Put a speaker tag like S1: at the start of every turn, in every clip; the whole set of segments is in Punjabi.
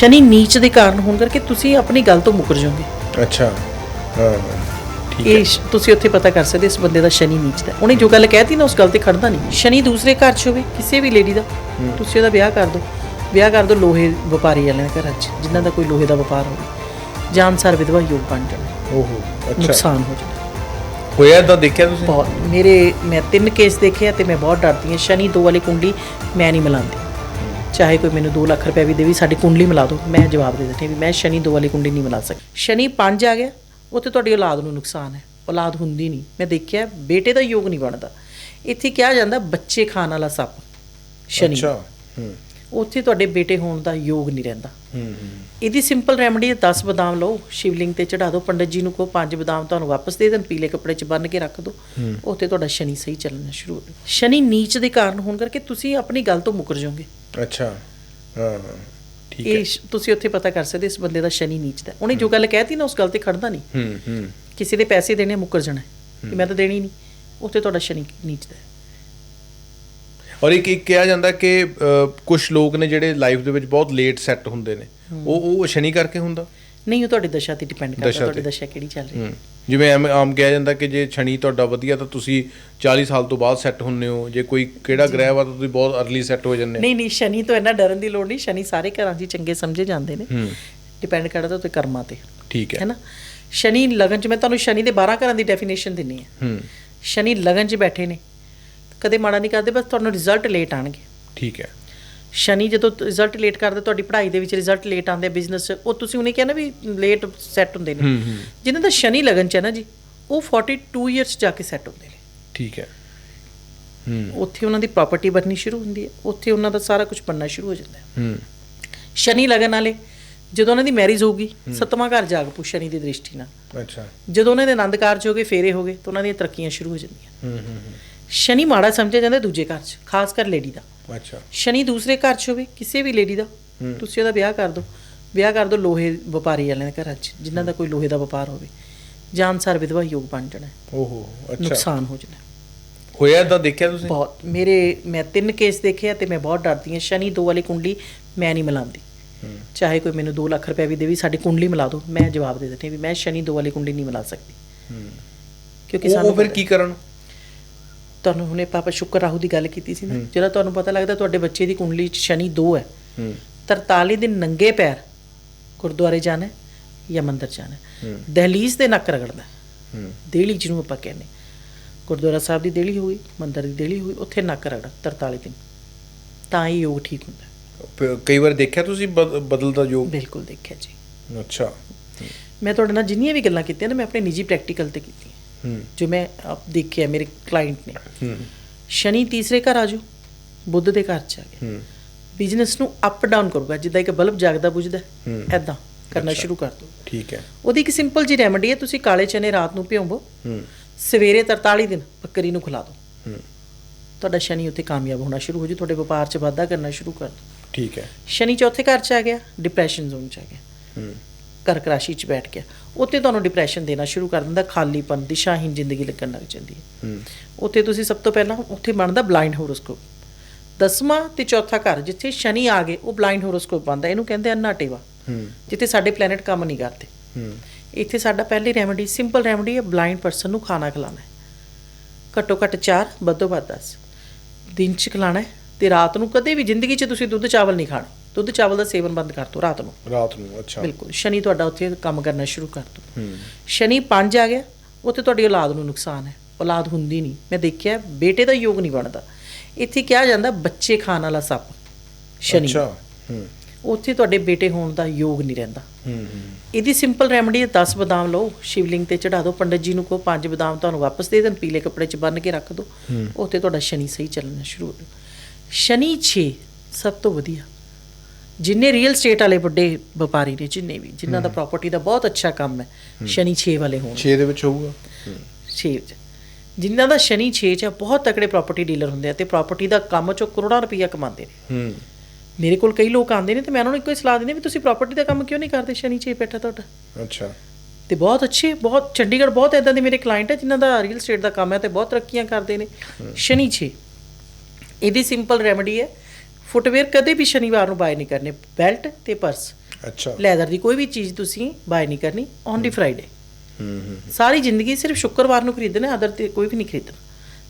S1: ਸ਼ਨੀ ਨੀਚ ਦੇ ਕਾਰਨ ਹੋਣ ਕਰਕੇ ਤੁਸੀਂ ਆਪਣੀ ਗੱਲ ਤੋਂ ਮੁਕਰ ਜਾਓਗੇ।
S2: ਅੱਛਾ। ਹਾਂ ਠੀਕ ਹੈ।
S1: ਇਹ ਸ਼- ਤੁਸੀਂ ਉੱਥੇ ਪਤਾ ਕਰ ਸਕਦੇ ਇਸ ਬੰਦੇ ਦਾ ਸ਼ਨੀ ਨੀਚ ਦਾ। ਉਹਨੇ ਜੋ ਗੱਲ ਕਹਿਤੀ ਨਾ ਉਸ ਗੱਲ ਤੇ ਖੜਦਾ ਨਹੀਂ। ਸ਼ਨੀ ਦੂਸਰੇ ਘਰ 'ਚ ਹੋਵੇ ਕਿਸੇ ਵੀ ਲੇਡੀ ਦਾ ਤੁਸੀਂ ਉਹਦਾ ਵਿਆਹ ਕਰ ਦਿਓ। ਵਿਆਹ ਕਰ ਦਿਓ ਲੋਹੇ ਵਪਾਰੀ ਵਾਲਿਆਂ ਦੇ ਘਰਾਂ 'ਚ ਜਿਨ੍ਹਾਂ ਦਾ ਕੋਈ ਲੋਹੇ ਦਾ ਵਪਾਰ ਹੋਵੇ। ਜਾਨਸਾਰ ਵਿਧਵਾ ਯੋਗ ਬਣ ਜਾਣਾ
S2: ਓਹੋ ਅੱਛਾ।
S1: ਨੁਕਸਾਨ ਹੋ ਜਾਣਾ
S2: ਹੋਇਆ ਇਦਾਂ ਦੇਖਿਆ ਤੁਸੀਂ?
S1: ਬਹੁਤ। ਮੇਰੇ ਮੈਂ ਤਿੰਨ ਕੇਸ ਦੇਖੇ ਆ ਤੇ ਮੈਂ ਬਹੁਤ ਡਰਦੀ ਹਾਂ। ਸ਼ਨੀ ਦੋ ਵਾਲੀ ਕੁੰਡਲੀ ਮੈਂ ਨਹੀਂ ਮਿਲਾਉਂਦੀ ਚਾਹੇ ਕੋਈ ਮੈਨੂੰ 2 ਲੱਖ ਰੁਪਏ ਵੀ ਦੇਵੀ, ਸਾਡੀ ਕੁੰਡਲੀ ਮਿਲਾ ਦਿਓ। ਮੈਂ ਜਵਾਬ ਦੇ ਦਿੱਤੀ ਵੀ ਮੈਂ ਸ਼ਨੀ ਦੋ ਵਾਲੀ ਕੁੰਡਲੀ ਨਹੀਂ ਮਿਲਾ ਸਕਦੀ। ਸ਼ਨੀ 5 ਆ ਗਿਆ। ਉੱਥੇ ਤੁਹਾਡੀ ਔਲਾਦ ਨੂੰ ਨੁਕਸਾਨ ਹੈ। ਔਲਾਦ ਹੁੰਦੀ ਨਹੀਂ। ਮੈਂ ਦੇਖਿਆ, ਬੇਟੇ ਦਾ ਯੋਗ ਨਹੀਂ ਬਣਦਾ। ਇੱਥੇ ਕਿਹਾ ਜਾਂਦਾ, ਬੱਚੇ ਖਾਣ ਵਾਲਾ ਸੱਪ। ਸ਼ਨੀ।
S2: ਅੱਛਾ। ਹੂੰ।
S1: ਉੱਥੇ ਤੁਹਾਡੇ ਬੇਟੇ ਹੋਣ ਦਾ ਯੋਗ ਨਹੀਂ ਰਹਿੰਦਾ। ਇਹਦੀ ਸਿੰਪਲ ਰੈਮਡੀ ਹੈ 10 ਬਦਾਮ ਲਓ ਸ਼ਿਵਲਿੰਗ ਤੇ ਚੜਾ ਦਿਓ ਪੰਡਤ ਜੀ ਨੂੰ ਕਹੋ ਪੰਜ ਬਦਾਮ ਤੁਹਾਨੂੰ ਵਾਪਸ ਦੇ ਦੇਣ ਪੀਲੇ ਕੱਪੜੇ 'ਚ ਬੰਨ੍ਹ ਕੇ ਰੱਖ ਦਿਓ। ਉੱਥੇ ਤੁਹਾਡਾ ਸ਼ਨੀ ਸਹੀ ਚੱਲਣਾ ਸ਼ੁਰੂ ਹੋ ਜਾਊ ਸ਼ਨੀ ਨੀਚ ਦੇ ਕਾਰਨ ਹੋਣ ਕਰਕੇ ਤੁਸੀਂ ਆਪਣੀ ਗੱਲ ਤੋਂ ਮੁਕਰ ਜਾਓਗੇ।
S2: ਅੱਛਾ। ਹਾਂ ਠੀਕ ਹੈ।
S1: ਤੁਸੀਂ ਉੱਥੇ ਪਤਾ ਕਰ ਸਕਦੇ ਇਸ ਬੰਦੇ ਦਾ ਸ਼ਨੀ ਨੀਚ ਦਾ। ਉਹਨੇ ਜੋ ਗੱਲ ਕਹਿਤੀ ਨਾ ਉਸ ਗੱਲ ਤੇ ਖੜਦਾ ਨਹੀਂ।
S2: ਹੂੰ ਹੂੰ।
S1: ਕਿਸੇ ਦੇ ਪੈਸੇ ਦੇਣੇ ਮੁਕਰ ਜਾਣਾ। ਕਿ ਮੈਂ ਤਾਂ ਦੇਣੀ ਨਹੀਂ। ਉੱਥੇ ਤੁਹਾਡਾ ਸ਼ਨੀ ਨੀਚ ਦਾ
S2: ਔਰ ਇੱਕ ਇੱਕ ਕਿਹਾ ਜਾਂਦਾ ਕਿ ਕੁਝ ਲੋਕ ਨੇ ਜਿਹੜੇ ਲਾਈਫ ਦੇ ਵਿੱਚ ਬਹੁਤ ਲੇਟ ਸੈੱਟ ਹੁੰਦੇ ਨੇ। ਉਹ ਉਹ ਸ਼ਨੀ ਕਰਕੇ ਹੁੰਦਾ?
S1: ਨਹੀਂ ਉਹ ਤੁਹਾਡੀ ਦਸ਼ਾ ਤੇ ਡਿਪੈਂਡ ਕਰਦਾ ਤੁਹਾਡੀ। ਦਸ਼ਾ ਕਿਹੜੀ ਚੱਲ ਰਹੀ ਹੈ।
S2: ਜਿਵੇਂ ਆਮ ਕਿਹਾ ਜਾਂਦਾ ਕਿ ਜੇ ਸ਼ਨੀ ਤੁਹਾਡਾ ਵਧੀਆ ਤਾਂ ਤੁਸੀਂ 40 ਸਾਲ ਤੋਂ ਬਾਅਦ ਸੈੱਟ ਹੁੰਨੇ ਹੋ। ਜੇ ਕੋਈ ਕਿਹੜਾ ਗ੍ਰਹਿ ਵਾ ਤਾਂ ਤੁਸੀਂ ਬਹੁਤ अर्ਲੀ ਸੈੱਟ ਹੋ ਜਾਂਦੇ
S1: ਨਹੀਂ ਨਹੀਂ ਸ਼ਨੀ ਤੋਂ ਇੰਨਾ ਡਰਨ ਦੀ ਲੋੜ ਨਹੀਂ। ਸ਼ਨੀ ਸਾਰੇ ਘਰਾਂ 'ਚ ਚੰਗੇ ਸਮਝੇ ਜਾਂਦੇ ਨੇ। ਡਿਪੈਂਡ ਕਰਦਾ ਤੇ ਕਰਮਾਂ ਤੇ।
S2: ਠੀਕ ਹੈ।
S1: ਹੈ ਨਾ? ਸ਼ਨੀ ਲਗਨ 'ਚ ਮੈਂ ਤੁਹਾਨੂੰ ਸ਼ਨੀ ਦੇ 12 ਘਰਾਂ ਦੀ ਡੈਫੀਨੇਸ਼ਨ ਦਿੰਨੀ ਹੈ।
S2: ਹੂੰ।
S1: ਸ਼ਨੀ ਲਗਨ 'ਚ ਬੈਠੇ ਨੇ। ਕਦੇ ਮਾੜਾ ਨਹੀਂ ਕਰਦੇ ਬਸ ਤੁਹਾਨੂੰ ਰਿਜ਼ਲਟ ਲੇਟ ਆਣਗੇ।
S2: ਠੀਕ ਹੈ।
S1: ਸ਼ਨੀ ਜਦੋਂ ਰਿਜ਼ਲਟ ਲੇਟ ਕਰਦੇ ਤੁਹਾਡੀ ਪੜ੍ਹਾਈ ਦੇ ਵਿੱਚ ਰਿਜ਼ਲਟ ਲੇਟ ਆਉਂਦੇ ਬਿਜ਼ਨਸ ਉਹ ਤੁਸੀਂ ਉਹਨੇ ਕਿਹਾ ਨਾ ਵੀ ਲੇਟ ਸੈੱਟ ਹੁੰਦੇ ਨੇ। ਜਿਨ੍ਹਾਂ ਦਾ ਸ਼ਨੀ ਲਗਨ 'ਚ ਹੈ ਨਾ ਜੀ ਉਹ 42 ਇਅਰਸ ਜਾ ਕੇ ਸੈੱਟ ਹੁੰਦੇ ਨੇ।
S2: ਠੀਕ ਹੈ। ਹੂੰ।
S1: ਉੱਥੇ ਉਹਨਾਂ ਦੀ ਪ੍ਰਾਪਰਟੀ ਬਣਨੀ ਸ਼ੁਰੂ ਹੁੰਦੀ ਹੈ ਉੱਥੇ ਉਹਨਾਂ ਦਾ ਸਾਰਾ ਕੁਝ ਬਣਨਾ ਸ਼ੁਰੂ ਹੋ ਜਾਂਦਾ ਹੈ।
S2: ਹੂੰ।
S1: ਸ਼ਨੀ ਲਗਨ ਵਾਲੇ ਜਦੋਂ ਉਹਨਾਂ ਦੀ ਮੈਰਿਜ ਹੋਊਗੀ ਸੱਤਵਾਂ ਘਰ ਜਾਗ ਪੂ ਸ਼ਨੀ ਦੀ ਦ੍ਰਿਸ਼ਟੀ ਨਾਲ।
S2: ਅੱਛਾ।
S1: ਜਦੋਂ ਉਹਨਾਂ ਦੇ ਆਨੰਦ ਕਾਰਜ ਹੋ ਗਏ ਫੇਰੇ ਹੋ ਗਏ ਤਾਂ ਉਹਨਾਂ ਦੀਆਂ ਤਰੱਕੀਆਂ ਸ਼ੁਰੂ ਹੋ ਜਾਂਦੀਆਂ।
S2: ਹੂੰ ਹੂੰ ਹੂੰ।
S1: ਸ਼ਨੀ ਮਾੜਾ ਸਮਝਿਆ ਜਾਂਦਾ ਦੂਜੇ ਘਰ 'ਚ ਖਾਸ ਕਰ ਲੇਡੀ ਦਾ।
S2: ਅੱਛਾ।
S1: ਸ਼ਨੀ ਦੂਸਰੇ ਘਰ 'ਚ ਹੋਵੇ ਕਿਸੇ ਵੀ ਲੇਡੀ ਦਾ ਤੁਸੀਂ ਉਹਦਾ ਵਿਆਹ ਕਰ ਦਿਓ ਵਿਆਹ ਕਰ ਦਿਓ ਲੋਹੇ ਵਪਾਰੀ ਵਾਲਿਆਂ ਦੇ ਘਰਾਂ 'ਚ ਜਿਨ੍ਹਾਂ ਦਾ ਕੋਈ ਲੋਹੇ ਦਾ ਵਪਾਰ ਹੋਵੇ। ਜਾਨਸਾਰ ਵਿਧਵਾ ਯੋਗ ਬਣ ਜਾਣਾ।
S2: ਓਹੋ ਅੱਛਾ।
S1: ਨੁਕਸਾਨ ਹੋ ਜਾਣਾ।
S2: ਹੋਇਆ ਇਦਾਂ ਦੇਖਿਆ ਤੁਸੀਂ?
S1: ਬਹੁਤ। ਮੇਰੇ ਮੈਂ ਤਿੰਨ ਕੇਸ ਦੇਖੇ ਆ ਤੇ ਮੈਂ ਬਹੁਤ ਡਰਦੀ ਹਾਂ। ਸ਼ਨੀ ਦੋ ਵਾਲੀ ਕੁੰਡਲੀ ਮੈਂ ਨਹੀਂ ਮਿਲਾਉਂਦੀ ਚਾਹੇ ਕੋਈ ਮੈਨੂੰ 2 ਲੱਖ ਰੁਪਏ ਵੀ ਦੇਵੀ ਸਾਡੀ ਕੁੰਡਲੀ ਮਿਲਾ ਦਿਓ ਮੈਂ ਜਵਾਬ ਦੇ ਦਿੰਦੀ ਵੀ ਮੈਂ ਸ਼ਨੀ ਦੋ ਵਾਲੀ ਕੁੰਡਲੀ ਨਹੀਂ ਮਿਲਾ ਸਕਦੀ। ਕਿਉਂਕਿ ਸਾਨੂੰ
S2: ਉਹ ਫਿਰ ਕੀ ਕਰਨ?
S1: ਤੁਹਾਨੂੰ ਹੁਣੇ ਪਾਪਾ ਸ਼ੁਕਰ ਰਾਹੂ ਦੀ ਗੱਲ ਕੀਤੀ ਸੀ ਨਾ ਜਿਹੜਾ ਤੁਹਾਨੂੰ ਪਤਾ ਲੱਗਦਾ ਤੁਹਾਡੇ ਬੱਚੇ ਦੀ ਕੁੰਡਲੀ 'ਚ ਸ਼ਨੀ 2 ਹੈ।
S2: ਹੂੰ।
S1: 43 ਦਿਨ ਨੰਗੇ ਪੈਰ ਗੁਰਦੁਆਰੇ ਜਾਣਾ ਜਾਂ ਮੰਦਿਰ ਜਾਣਾ ਹੈ। ਦਹਲੀਜ਼ ਦੇ ਨੱਕ ਰਗੜਨਾ ਦੇਹਲੀ ਜਿਹਨੂੰ ਆਪਾਂ ਕਹਿੰਦੇ ਗੁਰਦੁਆਰਾ ਸਾਹਿਬ ਦੀ ਦੇਹਲੀ ਹੋਈ ਮੰਦਿਰ ਦੀ ਦੇਹਲੀ ਹੋਈ ਉੱਥੇ ਨੱਕ ਰਗੜ 43 ਦਿਨ। ਤਾਂ ਹੀ ਯੋਗ ਠੀਕ ਹੁੰਦਾ
S2: ਕਈ ਵਾਰ ਦੇਖਿਆ ਤੁਸੀਂ ਬਦ- ਬਦਲਦਾ ਯੋਗ?
S1: ਬਿਲਕੁਲ ਦੇਖਿਆ ਜੀ।
S2: ਅੱਛਾ।
S1: ਮੈਂ ਤੁਹਾਡੇ ਨਾਲ ਜਿੰਨੀਆਂ ਵੀ ਗੱਲਾਂ ਕੀਤੀਆਂ ਨੇ ਮੈਂ ਆਪਣੇ ਨਿੱਜੀ ਪ੍ਰੈਕਟੀਕਲ ਤੇ ਕੀਤੀਆਂ
S2: ਹੂੰ
S1: ਜੋ ਮੈਂ ਆਪ ਦੇਖਿਆ ਮੇਰੇ ਕਲਾਇੰਟ ਨੇ ਸ਼ਨੀ ਤੀਸਰੇ ਘਰ ਆ ਜਾਓ ਬੁੱਧ ਦੇ ਘਰ ਚ ਆ ਗਿਆ ਬਿਜ਼ਨਸ ਨੂੰ ਅਪ ਡਾਊਨ ਕਰੂਗਾ ਜਿੱਦਾਂ ਇੱਕ ਬਲਬ ਜਗਦਾ ਬੁਝਦਾ। ਐਦਾਂ ਕਰਨਾ ਸ਼ੁਰੂ ਕਰ ਦਿਓ
S2: ਠੀਕ ਹੈ
S1: ਉਹਦੀ ਇੱਕ ਸਿੰਪਲ ਜੀ ਰੈਮਡੀ ਹੈ ਤੁਸੀਂ ਕਾਲੇ ਚਨੇ ਰਾਤ ਨੂੰ ਭਿਓਵੋ
S2: ਹੂੰ
S1: ਸਵੇਰੇ 43 ਦਿਨ ਬੱਕਰੀ ਨੂੰ ਖਿਲਾ ਦਿਓ ਤੁਹਾਡਾ ਸ਼ਨੀ ਉੱਥੇ ਕਾਮਯਾਬ ਹੋਣਾ ਸ਼ੁਰੂ ਹੋ ਜੂ ਤੁਹਾਡੇ ਵਪਾਰ 'ਚ ਵਾਧਾ ਕਰਨਾ ਸ਼ੁਰੂ ਕਰ ਦਿਓ
S2: ਠੀਕ ਹੈ
S1: ਸ਼ਨੀ ਚੌਥੇ ਘਰ 'ਚ ਆ ਗਿਆ ਡਿਪਰੈਸ਼ਨ ਜ਼ੋਨ 'ਚ ਆ ਗਿਆ ਕਰਕ ਰਾਸ਼ੀ 'ਚ ਬੈਠ ਗਿਆ। ਉੱਥੇ ਤੁਹਾਨੂੰ ਡਿਪਰੈਸ਼ਨ ਦੇਣਾ ਸ਼ੁਰੂ ਕਰ ਦਿੰਦਾ ਖਾਲੀਪਨ ਦਿਸ਼ਾਹੀਨ ਜ਼ਿੰਦਗੀ ਲੱਗਣ ਲੱਗ ਜਾਂਦੀ ਹੈ। ਉੱਥੇ ਤੁਸੀਂ ਸਭ ਤੋਂ ਪਹਿਲਾਂ ਉੱਥੇ ਬਣਦਾ ਬਲਾਈਂਡ ਹੋਰੋਸਕੋਪ ਦਸਵਾਂ ਤੇ ਚੌਥਾ ਘਰ ਜਿੱਥੇ ਸ਼ਨੀ ਆ ਗਏ ਉਹ ਬਲਾਈਂਡ ਹੋਰੋਸਕੋਪ ਬਣਦਾ। ਇਹਨੂੰ ਕਹਿੰਦੇ ਅੰਨਾ ਟੇਵਾ
S2: ਹੂੰ।
S1: ਜਿੱਥੇ ਸਾਡੇ ਪਲੈਨਟ ਕੰਮ ਨਹੀਂ ਕਰਦੇ। ਇੱਥੇ ਸਾਡਾ ਪਹਿਲੀ ਰੈਮਡੀ ਸਿੰਪਲ ਰੈਮਡੀ ਹੈ ਬਲਾਈਂਡ ਪਰਸਨ ਨੂੰ ਖਾਣਾ ਖਿਲਾਣਾ ਘੱਟੋ ਘੱਟ 4 ਵੱਧੋ ਵੱਧ 10 ਦਿਨ ਚ ਖਿਲਾਣਾ ਤੇ ਰਾਤ ਨੂੰ ਕਦੇ ਵੀ ਜ਼ਿੰਦਗੀ 'ਚ ਤੁਸੀਂ ਦੁੱਧ ਚਾਵਲ ਨਹੀਂ ਖਾਣੇ। ਦੁੱਧ ਚਾਵਲ ਦਾ ਸੇਵਨ ਬੰਦ ਕਰ ਦਿਓ ਰਾਤ ਨੂੰ।
S2: ਰਾਤ ਨੂੰ ਅੱਛਾ।
S1: ਬਿਲਕੁਲ ਸ਼ਨੀ ਤੁਹਾਡਾ ਉੱਥੇ ਕੰਮ ਕਰਨਾ ਸ਼ੁਰੂ ਕਰ
S2: ਹੂੰ।
S1: ਸ਼ਨੀ 5 ਆ ਗਿਆ ਉੱਥੇ ਤੁਹਾਡੀ ਔਲਾਦ ਨੂੰ ਨੁਕਸਾਨ ਹੈ ਔਲਾਦ ਹੁੰਦੀ ਨਹੀਂ। ਮੈਂ ਦੇਖਿਆ ਬੇਟੇ ਦਾ ਯੋਗ ਨਹੀਂ ਬਣਦਾ। ਇੱਥੇ ਕਿਹਾ ਜਾਂਦਾ ਬੱਚੇ ਖਾਣ ਵਾਲਾ ਸੱਪ ਸ਼ਨੀ।
S2: ਅੱਛਾ ਹੂੰ।
S1: ਉੱਥੇ ਤੁਹਾਡੇ ਬੇਟੇ ਹੋਣ ਦਾ ਯੋਗ ਨਹੀਂ ਰਹਿੰਦਾ।
S2: ਹੂੰ ਹੂੰ।
S1: ਇਹਦੀ ਸਿੰਪਲ ਰੈਮਡੀ ਹੈ 10 ਬਦਾਮ ਲਓ ਸ਼ਿਵਲਿੰਗ ਤੇ ਚੜਾ ਦਿਓ। ਪੰਡਤ ਜੀ ਨੂੰ ਕਹੋ ਪੰਜ ਬਦਾਮ ਤੁਹਾਨੂੰ ਵਾਪਸ ਦੇ ਦੇਣ ਪੀਲੇ ਕੱਪੜੇ 'ਚ ਬੰਨ੍ਹ ਕੇ ਰੱਖ ਦਿਓ। ਉੱਥੇ ਤੁਹਾਡਾ ਸ਼ਨੀ ਸਹੀ ਚੱਲਣਾ ਸ਼ੁਰੂ ਹੋ ਜਾਊ। ਸ਼ਨੀ 6 ਸਭ ਤੋਂ ਵਧੀਆ। ਜਿੰਨੇ ਰੀਅਲ ਸਟੇਟ ਵਾਲੇ ਵੱਡੇ ਵਪਾਰੀ ਨੇ ਜਿੰਨੇ ਵੀ ਜਿਨ੍ਹਾਂ ਦਾ ਪ੍ਰਾਪਰਟੀ ਦਾ ਬਹੁਤ ਅੱਛਾ ਕੰਮ ਹੈ ਸ਼ਨੀ 6 ਵਾਲੇ ਹੋਣ।
S2: 6 ਦੇ ਵਿੱਚ ਹੋਊਗਾ?
S1: 6 ਚ ਜਿਨ੍ਹਾਂ ਦਾ ਸ਼ਨੀ 6 ਚ ਬਹੁਤ ਤਕੜੇ ਪ੍ਰਾਪਰਟੀ ਡੀਲਰ ਹੁੰਦੇ ਆ ਤੇ ਪ੍ਰਾਪਰਟੀ ਦਾ ਕੰਮ ਚੋਂ ਕਰੋੜਾਂ ਰੁਪਈਆ ਕਮਾਉਂਦੇ ਨੇ।
S2: ਹੂੰ।
S1: ਮੇਰੇ ਕੋਲ ਕਈ ਲੋਕ ਆਉਂਦੇ ਨੇ ਤੇ ਮੈਂ ਉਹਨਾਂ ਨੂੰ ਇੱਕੋ ਹੀ ਸਲਾਹ ਦਿੰਦੀ ਵੀ ਤੁਸੀਂ ਪ੍ਰਾਪਰਟੀ ਦਾ ਕੰਮ ਕਿਉਂ ਨਹੀਂ ਕਰਦੇ ਸ਼ਨੀ 6 ਬੈਠਾ ਤੁਹਾਡਾ?
S2: ਅੱਛਾ।
S1: ਤੇ ਬਹੁਤ ਅੱਛੇ ਬਹੁਤ ਚੰਡੀਗੜ੍ਹ ਬਹੁਤ ਇਦਾਂ ਦੇ ਮੇਰੇ ਕਲਾਇੰਟ ਹੈ ਜਿਨ੍ਹਾਂ ਦਾ ਰੀਅਲ ਸਟੇਟ ਦਾ ਕੰਮ ਹੈ ਤੇ ਬਹੁਤ ਤਰੱਕੀਆਂ ਕਰਦੇ ਨੇ। ਸ਼ਨੀ 6 ਇਹਦੀ ਸਿੰਪਲ ਰੈਮਡੀ ਹੈ ਫੁੱਟਵੇਅਰ ਕਦੇ ਵੀ ਸ਼ਨੀਵਾਰ ਨੂੰ ਬਾਏ ਨਹੀਂ ਕਰਨੇ। ਬੈਲਟ ਤੇ ਪਰਸ
S2: ਅੱਛਾ।
S1: ਲੈਦਰ ਦੀ ਕੋਈ ਵੀ ਚੀਜ਼ ਤੁਸੀਂ ਬਾਏ ਨਹੀਂ ਕਰਨੀ। ਓਨਲੀ ਫਰਾਈਡੇ
S2: ਹੂੰ ਹੂੰ
S1: ਸਾਰੀ ਜ਼ਿੰਦਗੀ ਸਿਰਫ ਸ਼ੁੱਕਰਵਾਰ ਨੂੰ ਖਰੀਦਣਾ ਅਦਰ ਤੇ ਕੋਈ ਵੀ ਨਹੀਂ ਖਰੀਦਣਾ।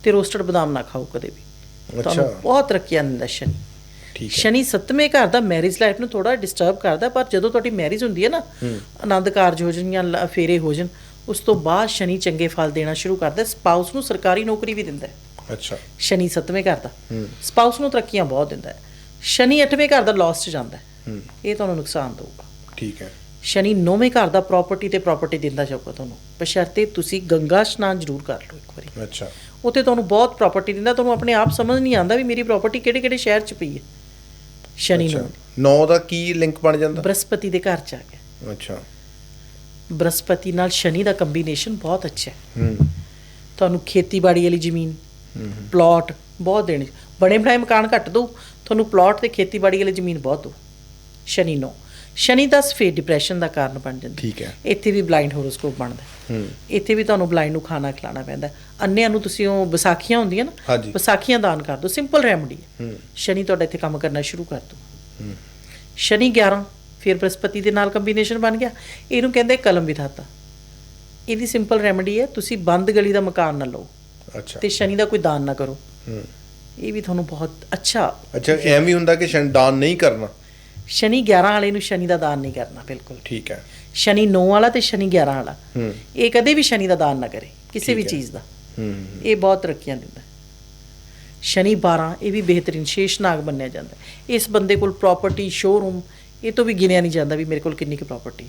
S1: ਤੇ ਰੋਸਟਡ ਬਦਾਮ ਨਾ ਖਾਓ ਕਦੇ ਵੀ।
S2: ਅੱਛਾ।
S1: ਬਹੁਤ ਤਰੱਕੀਆਂ ਦਿੰਦਾ ਸ਼ਨੀ।
S2: ਠੀਕ ਹੈ।
S1: ਸ਼ਨੀ ਸੱਤਵੇਂ ਘਰ ਦਾ ਮੈਰਿਜ ਲਾਈਫ ਨੂੰ ਥੋੜਾ ਡਿਸਟਰਬ ਕਰਦਾ ਪਰ ਜਦੋਂ ਤੁਹਾਡੀ ਮੈਰਿਜ ਹੁੰਦੀ ਹੈ ਨਾ ਆਨੰਦ ਕਾਰਜ ਹੋ ਜਾਂ ਫੇਰੇ ਹੋ ਜਾਣ ਉਸ ਤੋਂ ਬਾਅਦ ਸ਼ਨੀ ਚੰਗੇ ਫਲ ਦੇਣਾ ਸ਼ੁਰੂ ਕਰਦਾ। ਸਪਾਊਸ ਨੂੰ ਸਰਕਾਰੀ ਨੌਕਰੀ ਵੀ ਦਿੰਦਾ ਹੈ।
S2: ਅੱਛਾ।
S1: ਸ਼ਨੀ ਸੱਤਵੇਂ ਘਰ ਦਾ। ਸਪਾਊਸ ਨੂੰ ਤਰੱਕੀਆਂ ਬਹੁਤ ਦਿੰਦਾ ਹੈ। ਸ਼ਨੀ ਅੱਠਵੇਂ ਘਰ ਦਾ ਲਾਸ 'ਚ ਜਾਂਦਾ ਹੈ। ਇਹ ਤੁਹਾਨੂੰ ਨੁਕਸਾਨ ਦਊਗਾ।
S2: ਠੀਕ ਹੈ।
S1: ਸ਼ਨੀ ਨੌਵੇਂ ਘਰ ਦਾ ਪ੍ਰਾਪਰਟੀ ਤੇ ਪ੍ਰਾਪਰਟੀ ਦਿੰਦਾ ਜਾਊਗਾ ਤੁਹਾਨੂੰ। ਬਸ਼ਰਤੇ ਤੁਸੀਂ ਗੰਗਾ ਇਸ਼ਨਾਨ ਜ਼ਰੂਰ ਕਰ ਲਓ ਇੱਕ ਵਾਰੀ।
S2: ਅੱਛਾ।
S1: ਉੱਥੇ ਤੁਹਾਨੂੰ ਬਹੁਤ ਪ੍ਰਾਪਰਟੀ ਦਿੰਦਾ ਤੁਹਾਨੂੰ ਆਪਣੇ ਆਪ ਸਮਝ ਨਹੀਂ ਆਉਂਦਾ ਵੀ ਮੇਰੀ ਪ੍ਰਾਪਰਟੀ ਕਿਹੜੇ ਕਿਹੜੇ ਸ਼ਹਿਰ 'ਚ ਪਈ ਹੈ। ਸ਼ਨੀ ਨੂੰ
S2: 9 ਦਾ ਕੀ ਲਿੰਕ ਬਣ ਜਾਂਦਾ?
S1: ਬ੍ਰਹਸਪਤੀ ਦੇ ਘਰ 'ਚ ਆ ਗਿਆ।
S2: ਅੱਛਾ।
S1: ਬ੍ਰਹਸਪਤੀ ਨਾਲ ਸ਼ਨੀ ਦਾ ਕੰਬੀਨੇਸ਼ਨ ਬਹੁਤ ਅੱਛਾ ਹੈ।
S2: ਹੂੰ।
S1: ਤੁਹਾਨੂੰ ਖੇਤੀਬਾੜੀ ਵਾਲੀ ਜ਼ਮੀਨ
S2: ਹੂੰ
S1: ਪਲਾਟ ਬਹੁਤ ਦੇਣੇ। ਬਣੇ ਬਣਾਏ ਮਕਾਨ ਘੱਟ ਦੋ ਤੁਹਾਨੂੰ ਪਲਾਟ ਤੇ ਖੇਤੀਬਾੜੀ ਵਾਲੀ ਜ਼ਮੀਨ ਬਹੁਤ ਦੋ ਸ਼ਨੀ ਨੂੰ। ਸ਼ਨੀ ਦਾ ਸਫੇਦ ਡਿਪਰੈਸ਼ਨ ਦਾ ਕਾਰਨ ਬਣ ਜਾਂਦਾ।
S2: ਠੀਕ ਹੈ।
S1: ਇੱਥੇ ਵੀ ਬਲਾਈਂਡ ਹੋਰੋਸਕੋਪ ਬਣਦਾ।
S2: ਹੂੰ।
S1: ਇੱਥੇ ਵੀ ਤੁਹਾਨੂੰ ਬਲਾਈਂਡ ਨੂੰ ਖਾਣਾ ਖਿਲਾਣਾ ਪੈਂਦਾ। ਅੰਨਿਆਂ ਨੂੰ ਤੁਸੀਂ ਉਹ ਵਿਸਾਖੀਆਂ ਹੁੰਦੀਆਂ ਨਾ। ਵਿਸਾਖੀਆਂ ਦਾਨ ਕਰ ਦਿਓ। ਸਿੰਪਲ ਰੈਮਡੀ ਹੈ।
S2: ਹੂੰ।
S1: ਸ਼ਨੀ ਤੁਹਾਡਾ ਇੱਥੇ ਕੰਮ ਕਰਨਾ ਸ਼ੁਰੂ ਕਰ ਦੋ
S2: ਹੂੰ।
S1: ਸ਼ਨੀ 11 ਫਿਰ ਬ੍ਰਹਸਪਤੀ ਦੇ ਨਾਲ ਕੰਬੀਨੇਸ਼ਨ ਬਣ ਗਿਆ। ਇਹਨੂੰ ਕਹਿੰਦੇ ਕਲਮ ਵਿਧਾਤਾ। ਇਹਦੀ ਸਿੰਪਲ ਰੈਮਡੀ ਹੈ ਤੁਸੀਂ ਬੰਦ ਗਲੀ ਦਾ ਮਕਾਨ ਨਾ ਲਓ।
S2: ਅੱਛਾ।
S1: ਤੇ ਸ਼ਨੀ ਦਾ ਕੋਈ ਦਾਨ ਨਾ ਕਰੋ।
S2: ਹੂੰ।
S1: ਇਹ ਵੀ ਤੁਹਾਨੂੰ ਬਹੁਤ ਅੱਛਾ
S2: ਅੱਛਾ ਐਵੇਂ ਵੀ ਹੁੰਦਾ ਕਿ ਸ਼ਨਦਾਨ ਨਹੀਂ ਕਰਨਾ।
S1: ਸ਼ਨੀ 11 ਵਾਲੇ ਨੂੰ ਸ਼ਨੀ ਦਾ ਦਾਨ ਨਹੀਂ ਕਰਨਾ ਬਿਲਕੁਲ।
S2: ਠੀਕ ਹੈ।
S1: ਸ਼ਨੀ 9 ਵਾਲਾ ਤੇ ਸ਼ਨੀ 11 ਵਾਲਾ।
S2: ਹੂੰ।
S1: ਇਹ ਕਦੇ ਵੀ ਸ਼ਨੀ ਦਾ ਦਾਨ ਨਾ ਕਰੇ ਕਿਸੇ ਵੀ। ਚੀਜ਼ ਦਾ।
S2: ਹੂੰ
S1: ਇਹ ਬਹੁਤ ਤਰੱਕੀਆਂ ਦਿੰਦਾ। ਸ਼ਨੀ 12 ਇਹ ਵੀ ਬਿਹਤਰੀਨ ਸ਼ੇਸ਼ਨਾਗ ਮੰਨਿਆ ਜਾਂਦਾ। ਇਸ ਬੰਦੇ ਕੋਲ ਪ੍ਰਾਪਰਟੀ ਸ਼ੋਰੂਮ ਇਹ ਤੋਂ ਵੀ ਗਿਣਿਆ ਨਹੀਂ ਜਾਂਦਾ ਵੀ ਮੇਰੇ ਕੋਲ ਕਿੰਨੀ ਕੁ ਪ੍ਰਾਪਰਟੀ